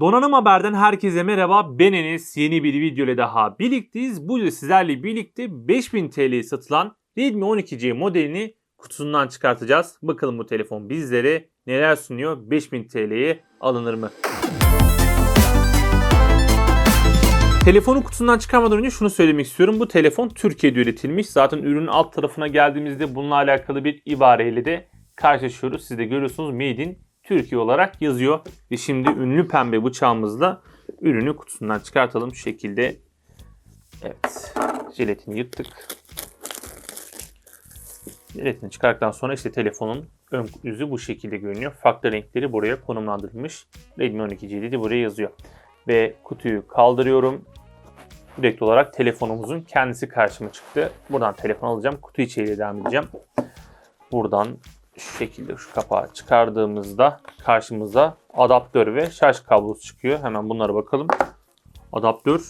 Donanım Haber'den herkese merhaba. Ben Enes. Yeni bir video ile daha birlikteyiz. Bu videoda sizlerle birlikte 5000 TL'ye satılan Redmi 12C modelini kutusundan çıkartacağız. Bakalım bu telefon bizlere neler sunuyor? 5000 TL'ye alınır mı? Telefonu kutusundan çıkarmadan önce şunu söylemek istiyorum. Bu telefon Türkiye'de üretilmiş. Zaten ürünün alt tarafına geldiğimizde bununla alakalı bir ibareyle de karşılaşıyoruz. Siz de görüyorsunuz Made in Türkiye olarak yazıyor. Ve şimdi ünlü pembe bıçağımızla ürünü kutusundan çıkartalım. Şu şekilde. Evet. Jelatini yırttık. Jelatini çıkarttıktan sonra işte telefonun ön yüzü bu şekilde görünüyor. Farklı renkleri buraya konumlandırılmış. Redmi 12C de buraya yazıyor. Ve kutuyu kaldırıyorum. Direkt olarak telefonumuzun kendisi karşıma çıktı. Buradan telefon alacağım. Kutu içeriğiyle devam edeceğim. Buradan şu şekilde şu kapağı çıkardığımızda karşımıza adaptör ve şarj kablosu çıkıyor. Hemen bunlara bakalım. Adaptör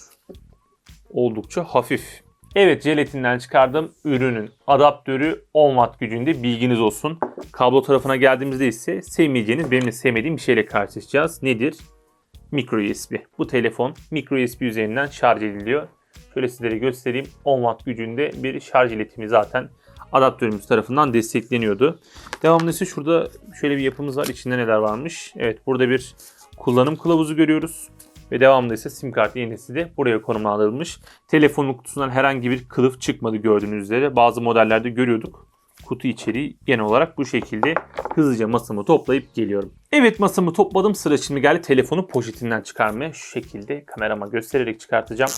oldukça hafif. Evet jelatinden çıkardığım ürünün adaptörü 10 watt gücünde bilginiz olsun. Kablo tarafına geldiğimizde ise sevmeyeceğiniz benim de sevmediğim bir şeyle karşılaşacağız. Nedir? Micro USB. Bu telefon micro USB üzerinden şarj ediliyor. Şöyle sizlere göstereyim. 10 watt gücünde bir şarj iletimi zaten adaptörümüz tarafından destekleniyordu. Devamlı ise şurada şöyle bir yapımız var. İçinde neler varmış? Evet burada bir kullanım kılavuzu görüyoruz. Ve devamlı ise sim kart iğnesi de buraya konumlandırılmış. Telefonun kutusundan herhangi bir kılıf çıkmadı gördüğünüz üzere. Bazı modellerde görüyorduk. Kutu içeriği genel olarak bu şekilde hızlıca masamı toplayıp geliyorum. Evet masamı topladım. Sıra şimdi geldi telefonu poşetinden çıkarmaya. Şu şekilde kamerama göstererek çıkartacağım.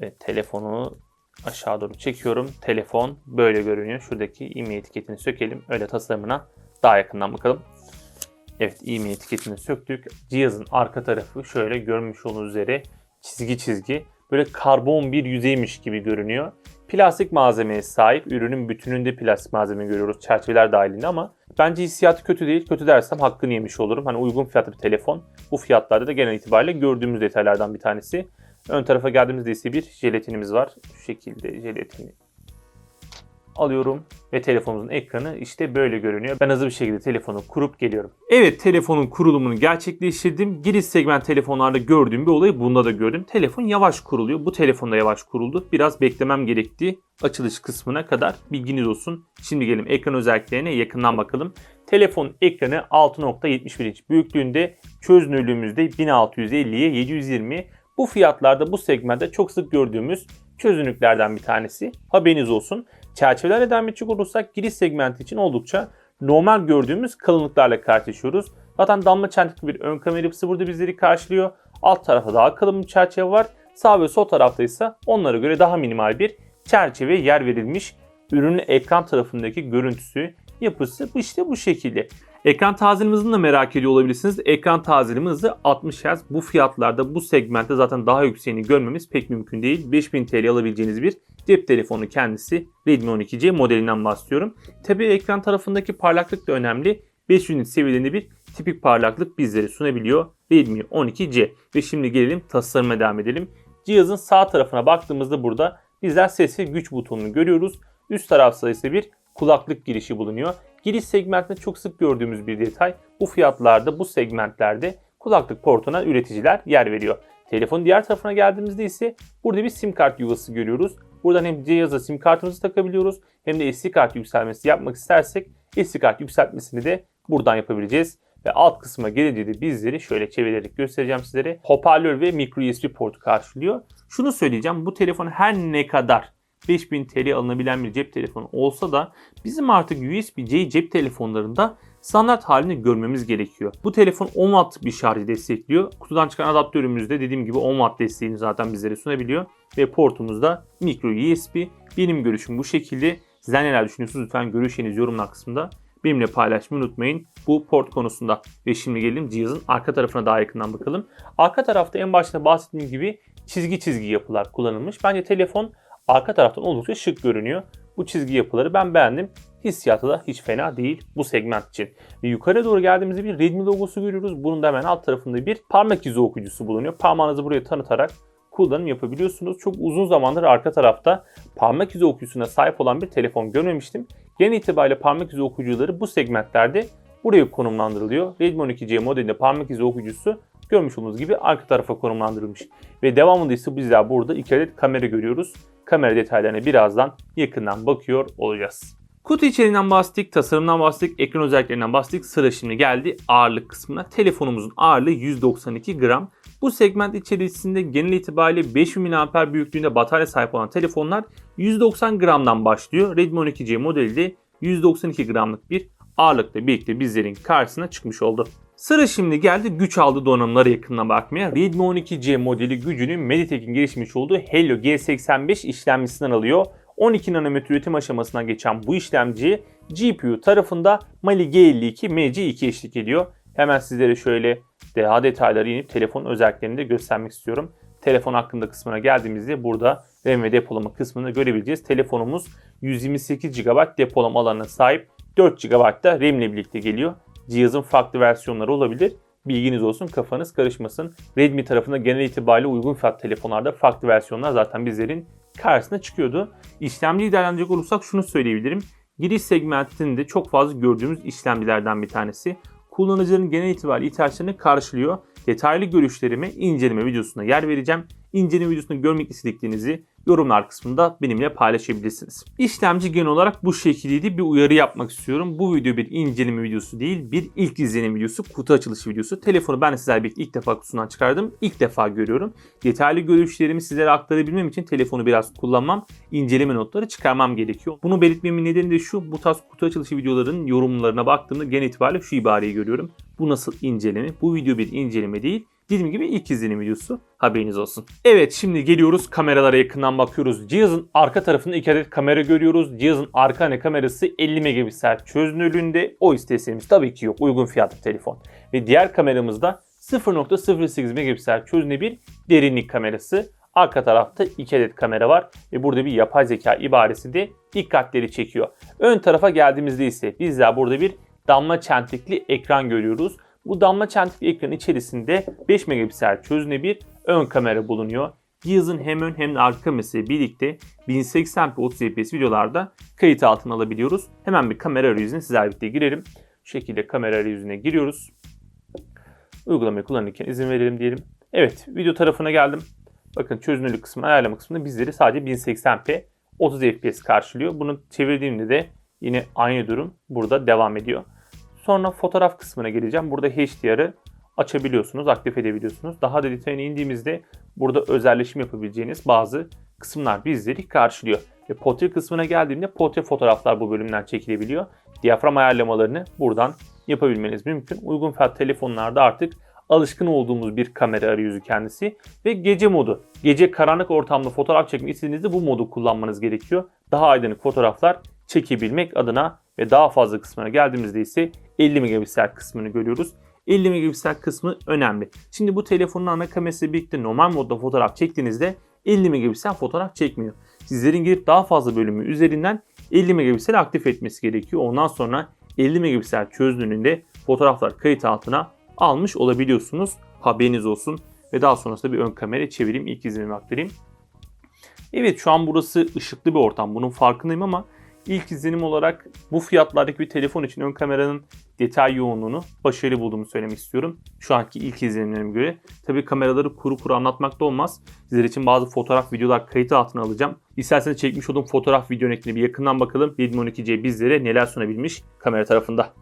Evet telefonu aşağı doğru çekiyorum. Telefon böyle görünüyor. Şuradaki IMEI etiketini sökelim. Öyle tasarımına daha yakından bakalım. Evet IMEI etiketini söktük. Cihazın arka tarafı şöyle görmüş olduğunuz üzere çizgi çizgi. Böyle karbon bir yüzeymiş gibi görünüyor. Plastik malzemeye sahip. Ürünün bütününde plastik malzeme görüyoruz çerçeveler dahilinde ama bence hissiyatı kötü değil. Kötü dersem hakkını yemiş olurum. Hani uygun fiyatlı bir telefon. Bu fiyatlarda da genel itibariyle gördüğümüz detaylardan bir tanesi. Ön tarafa geldiğimizde ise bir jelatinimiz var. Şu şekilde jelatini alıyorum ve telefonumuzun ekranı işte böyle görünüyor. Ben hızlı bir şekilde telefonu kurup geliyorum. Evet telefonun kurulumunu gerçekleştirdim. Giriş segment telefonlarda gördüğüm bir olayı bunda da gördüm. Telefon yavaş kuruluyor. Bu telefonda yavaş kuruldu. Biraz beklemem gerekti. Açılış kısmına kadar bilginiz olsun. Şimdi gelin ekran özelliklerine yakından bakalım. Telefon ekranı 6.71 inç büyüklüğünde çözünürlüğümüzde 1650'ye 720 bu fiyatlarda bu segmentte çok sık gördüğümüz çözünürlüklerden bir tanesi. Haberiniz olsun. Çerçevelerle devam edecek olursak giriş segmenti için oldukça normal gördüğümüz kalınlıklarla karşılaşıyoruz. Zaten damla çentikli bir ön kamera yapısı burada bizleri karşılıyor. Alt tarafta daha kalın bir çerçeve var. Sağ ve sol tarafta ise onlara göre daha minimal bir çerçeve yer verilmiş. Ürünün ekran tarafındaki görüntüsü, yapısı işte bu şekilde. Ekran tazeleme hızını da merak ediyor olabilirsiniz. Ekran tazeleme hızı 60 Hz. Bu fiyatlarda bu segmentte zaten daha yükseğini görmemiz pek mümkün değil. 5000 TL alabileceğiniz bir cep telefonu kendisi Redmi 12C modelinden bahsediyorum. Tabi ekran tarafındaki parlaklık da önemli. 5 unit seviyelerinde bir tipik parlaklık bizlere sunabiliyor Redmi 12C. Ve şimdi gelelim tasarıma devam edelim. Cihazın sağ tarafına baktığımızda burada bizler ses ve güç butonunu görüyoruz. Üst tarafta ise bir kulaklık girişi bulunuyor. Giriş segmentinde çok sık gördüğümüz bir detay. Bu fiyatlarda, bu segmentlerde kulaklık portuna üreticiler yer veriyor. Telefonun diğer tarafına geldiğimizde ise burada bir sim kart yuvası görüyoruz. Buradan hem cihaza sim kartımızı takabiliyoruz hem de SD kart yükselmesi yapmak istersek SD kart yükseltmesini de buradan yapabileceğiz. Ve alt kısma gelince de bizleri şöyle çevirerek göstereceğim sizlere. Hoparlör ve micro USB portu karşılıyor. Şunu söyleyeceğim bu telefon her ne kadar 5000 TL alınabilen bir cep telefonu olsa da bizim artık USB-C cep telefonlarında standart halini görmemiz gerekiyor. Bu telefon 10 watt bir şarjı destekliyor. Kutudan çıkan adaptörümüzde dediğim gibi 10 watt desteğini zaten bizlere sunabiliyor. Ve portumuzda micro USB. Benim görüşüm bu şekilde. Sizler neler düşünüyorsunuz? Lütfen görüşlerinizi yorumlar kısmında benimle paylaşmayı unutmayın bu port konusunda. Ve şimdi gelelim cihazın arka tarafına daha yakından bakalım. Arka tarafta en başta bahsettiğim gibi çizgi çizgi yapılar kullanılmış. Bence telefon arka taraftan oldukça şık görünüyor. Bu çizgi yapıları ben beğendim. Hissiyatı da hiç fena değil bu segment için. Ve yukarı doğru geldiğimizde bir Redmi logosu görüyoruz. Bunun da hemen alt tarafında bir parmak izi okuyucusu bulunuyor. Parmağınızı buraya tanıtarak kullanım yapabiliyorsunuz. Çok uzun zamandır arka tarafta parmak izi okuyucusuna sahip olan bir telefon görmemiştim. Genel itibariyle parmak izi okuyucuları bu segmentlerde buraya konumlandırılıyor. Redmi 12C modelinde parmak izi okuyucusu görmüş olduğunuz gibi arka tarafa konumlandırılmış. Ve devamında ise bizler burada iki adet kamera görüyoruz. Kamera detaylarına birazdan yakından bakıyor olacağız. Kutu içeriğinden bahsettik, tasarımdan bahsettik, ekran özelliklerinden bahsettik. Sıra şimdi geldi ağırlık kısmına. Telefonumuzun ağırlığı 192 gram. Bu segment içerisinde genel itibariyle 5000 mAh büyüklüğünde batarya sahip olan telefonlar 190 gramdan başlıyor. Redmi 12C modeli de 192 gramlık bir ağırlıkla birlikte bizlerin karşısına çıkmış oldu. Sıra şimdi geldi güç aldı donanımlara yakından bakmaya. Redmi 12C modeli gücünü Mediatek'in gelişmiş olduğu Helio G85 işlemcisinden alıyor. 12 nanometre üretim aşamasına geçen bu işlemci GPU tarafında Mali G52 MC2 eşlik ediyor. Hemen sizlere şöyle daha detayları inip telefon özelliklerini de göstermek istiyorum. Telefon hakkında kısmına geldiğimizde burada RAM ve depolama kısmını görebileceğiz. Telefonumuz 128 GB depolama alanına sahip 4 GB da RAM ile birlikte geliyor. Cihazın farklı versiyonları olabilir. Bilginiz olsun kafanız karışmasın. Redmi tarafında genel itibariyle uygun fiyat telefonlarda farklı versiyonlar zaten bizlerin karşısına çıkıyordu. İşlemciyi değerlendirecek olursak şunu söyleyebilirim. Giriş segmentinde çok fazla gördüğümüz işlemcilerden bir tanesi. Kullanıcıların genel itibariyle ihtiyaçlarını karşılıyor. Detaylı görüşlerimi inceleme videosuna yer vereceğim. İnceleme videosunu görmek istediklerinizi yorumlar kısmında benimle paylaşabilirsiniz. İşlemci genel olarak bu şekildeydi. Bir uyarı yapmak istiyorum. Bu video bir inceleme videosu değil, bir ilk izlenim videosu, kutu açılışı videosu. Telefonu ben sizlerle birlikte ilk defa kutusundan çıkardım. İlk defa görüyorum. Detaylı görüşlerimi sizlere aktarabilmem için telefonu biraz kullanmam, inceleme notları çıkarmam gerekiyor. Bunu belirtmemin nedeni de şu, bu tarz kutu açılışı videoların yorumlarına baktığımda genel itibariyle şu ibareyi görüyorum. Bu nasıl inceleme? Bu video bir inceleme değil Dediğim gibi ilk izlenim videosu. Haberiniz olsun. Evet şimdi geliyoruz kameralara yakından bakıyoruz. Cihazın arka tarafında iki adet kamera görüyoruz. Cihazın arka ana kamerası 50 megapiksel çözünürlüğünde. O istesemiz tabii ki yok. Uygun fiyatlı telefon. Ve diğer kameramızda 0.08 megapiksel çözünürlüğü bir derinlik kamerası. Arka tarafta iki adet kamera var ve burada bir yapay zeka ibaresi de dikkatleri çekiyor. Ön tarafa geldiğimizde ise bizler burada bir damla çentikli ekran görüyoruz. Bu damla çentikli ekran içerisinde 5 megapiksel çözünürlüğü bir ön kamera bulunuyor. Cihazın hem ön hem de arka kamerası birlikte 1080p 30 fps videolarda kayıt altına alabiliyoruz. Hemen bir kamera arayüzüne sizlerle birlikte girelim. Şu şekilde kamera arayüzüne giriyoruz. Uygulamayı kullanırken izin verelim diyelim. Evet video tarafına geldim. Bakın çözünürlük kısmını ayarlama kısmında bizleri sadece 1080p 30 fps karşılıyor. Bunu çevirdiğimde de yine aynı durum burada devam ediyor. Sonra fotoğraf kısmına geleceğim. Burada HDR'ı açabiliyorsunuz, aktif edebiliyorsunuz. Daha da detayına indiğimizde burada özelleşim yapabileceğiniz bazı kısımlar bizleri karşılıyor. Ve portre kısmına geldiğimde portre fotoğraflar bu bölümden çekilebiliyor. Diyafram ayarlamalarını buradan yapabilmeniz mümkün. Uygun fiyat telefonlarda artık alışkın olduğumuz bir kamera arayüzü kendisi ve gece modu. Gece karanlık ortamda fotoğraf çekmek istediğinizde bu modu kullanmanız gerekiyor. Daha aydınlık fotoğraflar çekebilmek adına ve daha fazla kısmına geldiğimizde ise 50 megapiksel kısmını görüyoruz. 50 megapiksel kısmı önemli. Şimdi bu telefonun ana kamerası birlikte normal modda fotoğraf çektiğinizde 50 megapiksel fotoğraf çekmiyor. Sizlerin girip daha fazla bölümü üzerinden 50 megapiksel aktif etmesi gerekiyor. Ondan sonra 50 megapiksel çözünürlüğünde fotoğraflar kayıt altına almış olabiliyorsunuz. Haberiniz olsun. Ve daha sonrasında bir ön kamera çevireyim. ilk izlenimi aktarayım. Evet şu an burası ışıklı bir ortam. Bunun farkındayım ama İlk izlenim olarak bu fiyatlardaki bir telefon için ön kameranın detay yoğunluğunu başarılı bulduğumu söylemek istiyorum. Şu anki ilk izlenimlerime göre. Tabii kameraları kuru kuru anlatmak da olmaz. Sizler için bazı fotoğraf, videolar kayıt altına alacağım. İsterseniz çekmiş olduğum fotoğraf video örneklerine bir yakından bakalım. Redmi 12C bizlere neler sunabilmiş kamera tarafında.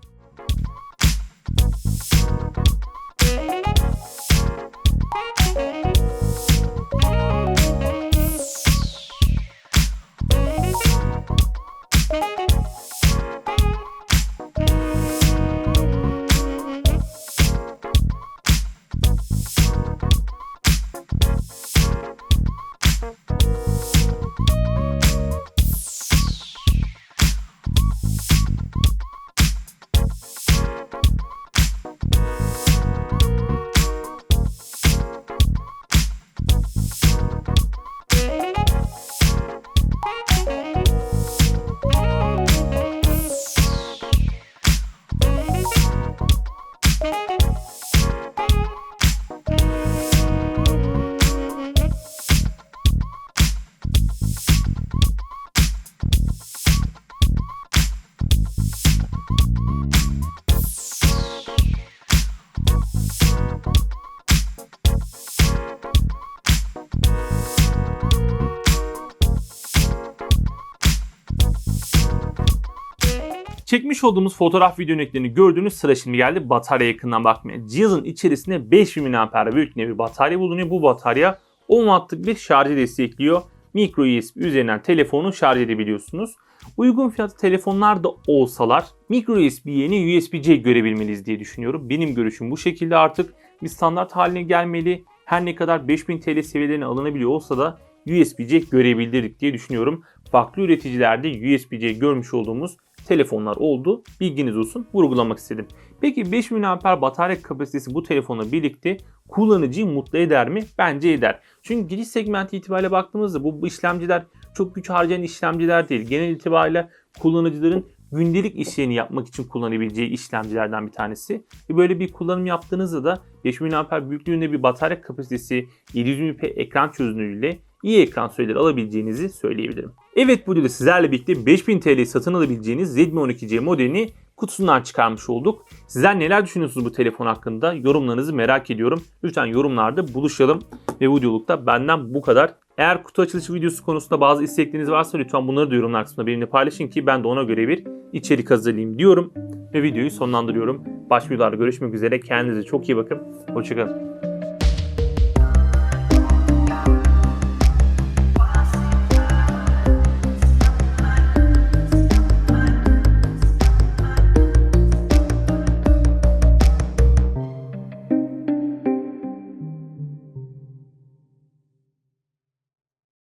Çekmiş olduğumuz fotoğraf video örneklerini gördüğünüz sıra şimdi geldi batarya yakından bakmaya. Cihazın içerisinde 5000 mAh büyüklüğünde bir batarya bulunuyor. Bu batarya 10 wattlık bir şarjı destekliyor. Micro USB üzerinden telefonu şarj edebiliyorsunuz. Uygun fiyatlı telefonlar da olsalar micro USB yerine USB-C görebilmeliyiz diye düşünüyorum. Benim görüşüm bu şekilde artık bir standart haline gelmeli. Her ne kadar 5000 TL seviyelerine alınabiliyor olsa da USB-C görebilirdik diye düşünüyorum. Farklı üreticilerde USB-C görmüş olduğumuz telefonlar oldu. Bilginiz olsun vurgulamak istedim. Peki 5000 mAh batarya kapasitesi bu telefonla birlikte kullanıcıyı mutlu eder mi? Bence eder. Çünkü giriş segmenti itibariyle baktığımızda bu işlemciler çok güç harcayan işlemciler değil. Genel itibariyle kullanıcıların gündelik işlerini yapmak için kullanabileceği işlemcilerden bir tanesi. Ve böyle bir kullanım yaptığınızda da 5000 mAh büyüklüğünde bir batarya kapasitesi 720p ekran çözünürlüğüyle iyi ekran süreleri alabileceğinizi söyleyebilirim. Evet bu videoda sizlerle birlikte 5000 TL satın alabileceğiniz Redmi 12C modelini kutusundan çıkarmış olduk. Sizler neler düşünüyorsunuz bu telefon hakkında? Yorumlarınızı merak ediyorum. Lütfen yorumlarda buluşalım. Ve bu videolukta benden bu kadar. Eğer kutu açılışı videosu konusunda bazı istekleriniz varsa lütfen bunları da yorumlar kısmında benimle paylaşın ki ben de ona göre bir içerik hazırlayayım diyorum. Ve videoyu sonlandırıyorum. Başka videolarda görüşmek üzere. Kendinize çok iyi bakın. Hoşçakalın.